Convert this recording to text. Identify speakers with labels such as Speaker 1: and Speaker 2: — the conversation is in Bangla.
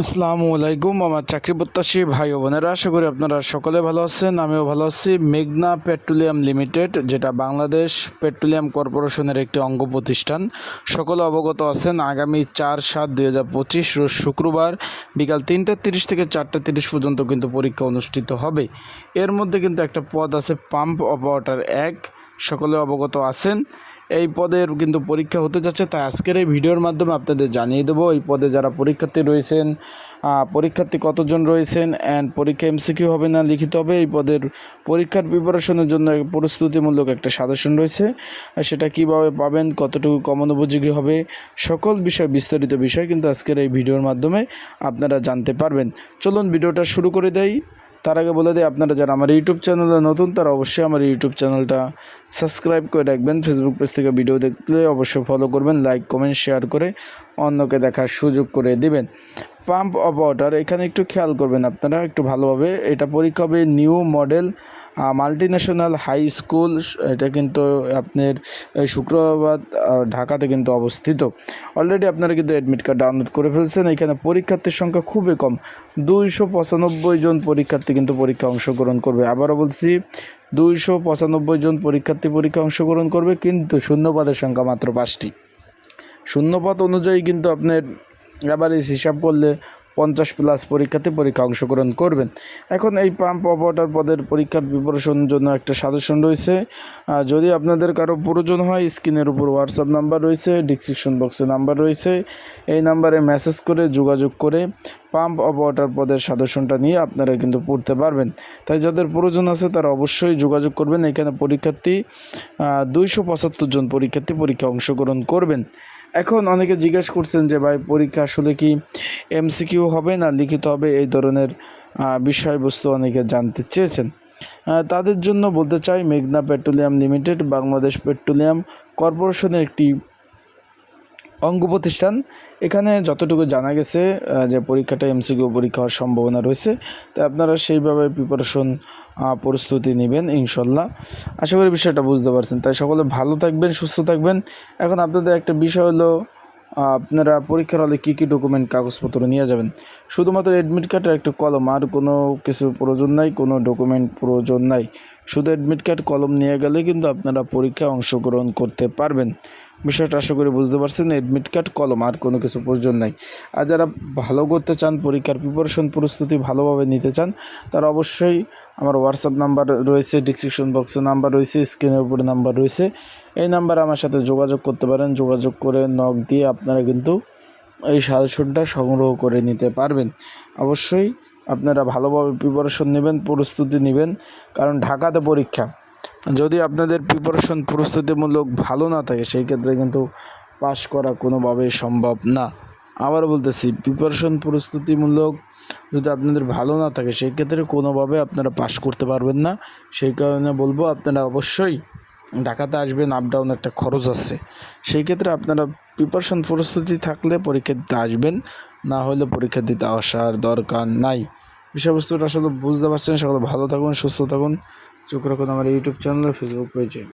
Speaker 1: আসসালামু আলাইকুম, আমার চাকরি প্রত্যাশী ভাই ও বোনেরা, আশা করি আপনারা সকলে ভালো আছেন, আমিও ভালো আছি। মেঘনা পেট্রোলিয়াম লিমিটেড, যেটা বাংলাদেশ পেট্রোলিয়াম কর্পোরেশনের একটি অঙ্গ প্রতিষ্ঠান। সকলে অবগত আছেন, আগামী চার সাত দুই হাজার পঁচিশ, রোজ শুক্রবার বিকাল তিনটা তিরিশ থেকে চারটা তিরিশ পর্যন্ত কিন্তু পরীক্ষা অনুষ্ঠিত হবে। এর মধ্যে কিন্তু একটা পদ আছে পাম্প অপারেটর এক সকলে অবগত আছেন। এই পদের কিন্তু পরীক্ষা হতে যাচ্ছে, তাই আজকের এই ভিডিওর মাধ্যমে আপনাদের জানিয়ে দেবো, এই পদে যারা পরীক্ষার্থী রয়েছেন পরীক্ষার্থী কতজন রয়েছেন অ্যান্ড পরীক্ষা এমসিকিউ হবে না লিখিত হবে, এই পদের পরীক্ষার প্রিপারেশনের জন্য প্রস্তুতিমূলক একটা সাজেশন রয়েছে, সেটা কীভাবে পাবেন, কতটুকু কমন উপযোগী হবে, সকল বিষয়, বিস্তারিত বিষয় কিন্তু আজকের এই ভিডিওর মাধ্যমে আপনারা জানতে পারবেন। চলুন ভিডিওটা শুরু করে দেই। তার আগে বলে দিই, আপনারা যারা আমার ইউটিউব চ্যানেলে নতুন, তারা অবশ্যই আমার ইউটিউব চ্যানেলটা সাবস্ক্রাইব করে রাখবেন। ফেসবুক পেজ থেকে ভিডিও দেখলে অবশ্যই ফলো করবেন লাইক কমেন্ট শেয়ার করে অন্যকে দেখার সুযোগ করে দিবেন। পাম্প অফ ওয়াটার এখানে একটু খেয়াল করবেন আপনারা, একটু ভালোভাবে। এটা পরীক্ষা হবে New Model Multinational High School এটা কিন্তু আপনার, এই শুক্রবার ঢাকাতে কিন্তু অবস্থিত। অলরেডি আপনারা কিন্তু অ্যাডমিট কার্ড ডাউনলোড করে ফেলছেন। এখানে পরীক্ষার্থীর সংখ্যা খুবই কম। দুইশো পঁচানব্বই জন পরীক্ষার্থী কিন্তু পরীক্ষা অংশগ্রহণ করবে। আবারও বলছি, দুইশো পঁচানব্বই জন পরীক্ষার্থী পরীক্ষা অংশগ্রহণ করবে, কিন্তু শূন্যপদের সংখ্যা মাত্র পাঁচটি। শূন্যপদ অনুযায়ী কিন্তু আপনার অ্যাভারেজ হিসাব করলে পঞ্চাশ প্লাস পরীক্ষাতে পরীক্ষা অংশগ্রহণ করবেন। এখন এই পাম্প অপারেটর পদের পরীক্ষার প্রিপারেশনের জন্য একটা সাজেশন রয়েছে। যদি আপনাদের কারও প্রয়োজন হয়, স্ক্রিনের উপর হোয়াটসঅ্যাপ নাম্বার রয়েছে ডিসক্রিপশন বক্সে নাম্বার রয়েছে। এই নাম্বারে মেসেজ করে, যোগাযোগ করে পাম্প অপারেটর পদের সাজেশনটা নিয়ে আপনারা কিন্তু পড়তে পারবেন। তাই যাদের প্রয়োজন আছে, তারা অবশ্যই যোগাযোগ করবেন। এখানে পরীক্ষার্থী দুইশো পঁচাত্তর জন পরীক্ষার্থী পরীক্ষা অংশগ্রহণ করবেন। এখন অনেকে জিজ্ঞেস করছেন যে, ভাই, পরীক্ষা আসলে কি এমসিকিউ হবে না লিখিত হবে? এই ধরনের বিষয়বস্তু অনেকে জানতে চেয়েছেন। তাদের জন্য বলতে চাই, মেঘনা পেট্রোলিয়াম লিমিটেড, বাংলাদেশ পেট্রোলিয়াম কর্পোরেশনের একটি অঙ্গ প্রতিষ্ঠান। এখানে যতটুকু জানা গেছে যে পরীক্ষাটা এমসিকিউ পরীক্ষা হওয়ার সম্ভাবনা রয়েছে। তাই আপনারা সেইভাবে প্রিপারেশন প্রস্তুতি নেবেন, ইনশাল্লাহ। আশা করি বিষয়টা বুঝতে পারছেন। তাই সকলে ভালো থাকবেন, সুস্থ থাকবেন। এখন আপনাদের একটা বিষয় হলো আপনারা পরীক্ষার হলে কী কী ডকুমেন্ট কাগজপত্র নিয়ে যাবেন? শুধুমাত্র অ্যাডমিট কার্ড আর একটা কলম, আর কোনো কিছু প্রয়োজন নাই, কোনো ডকুমেন্ট প্রয়োজন নাই। শুধু অ্যাডমিট কার্ড কলম নিয়ে গেলে কিন্তু আপনারা পরীক্ষায় অংশগ্রহণ করতে পারবেন। বিষয়টা আশা করি বুঝতে পারছেন অ্যাডমিট কার্ড কলম, আর কোনো কিছু প্রয়োজন নাই। আর যারা ভালো করতে চান, পরীক্ষার প্রিপারেশন প্রস্তুতি ভালোভাবে নিতে চান, তারা অবশ্যই আমার হোয়াটসঅ্যাপ নাম্বার রয়েছে ডিসক্রিপশন বক্সে নাম্বার রয়েছে স্ক্রিনের উপরে নাম্বার রয়েছে। এই নাম্বারে আমার সাথে যোগাযোগ করতে পারেন, যোগাযোগ করে নক দিয়ে আপনারা কিন্তু এই সাজেশনটা সংগ্রহ করে নিতে পারবেন। অবশ্যই আপনারা ভালোভাবে প্রিপারেশন নেবেন, প্রস্তুতি নেবেন, কারণ ঢাকাতে পরীক্ষা। যদি আপনাদের প্রিপারেশন প্রস্তুতিমূলক ভালো না থাকে, সেই ক্ষেত্রে কিন্তু পাশ করা কোনোভাবেই সম্ভব না। আবার বলতেছি প্রিপারেশন প্রস্তুতিমূলক যদি আপনাদের ভালো না থাকে সেই ক্ষেত্রে কোনোভাবে আপনারা পাশ করতে পারবেন না। সেই কারণে বলব, আপনারা অবশ্যই ঢাকাতে আসবেন আপ ডাউন একটা খরচ আছে। সেই ক্ষেত্রে আপনারা প্রিপারেশন প্রস্তুতি থাকলে পরীক্ষা দিতে আসবেন, না হলে পরীক্ষা দিতে আসার দরকার নাই। বিষয়বস্তুটা আসলে বুঝতে পারছেন, সকলে ভালো থাকুন, সুস্থ থাকুন। চোখ রাখুন আমার ইউটিউব চ্যানেল ফেসবুক পেজে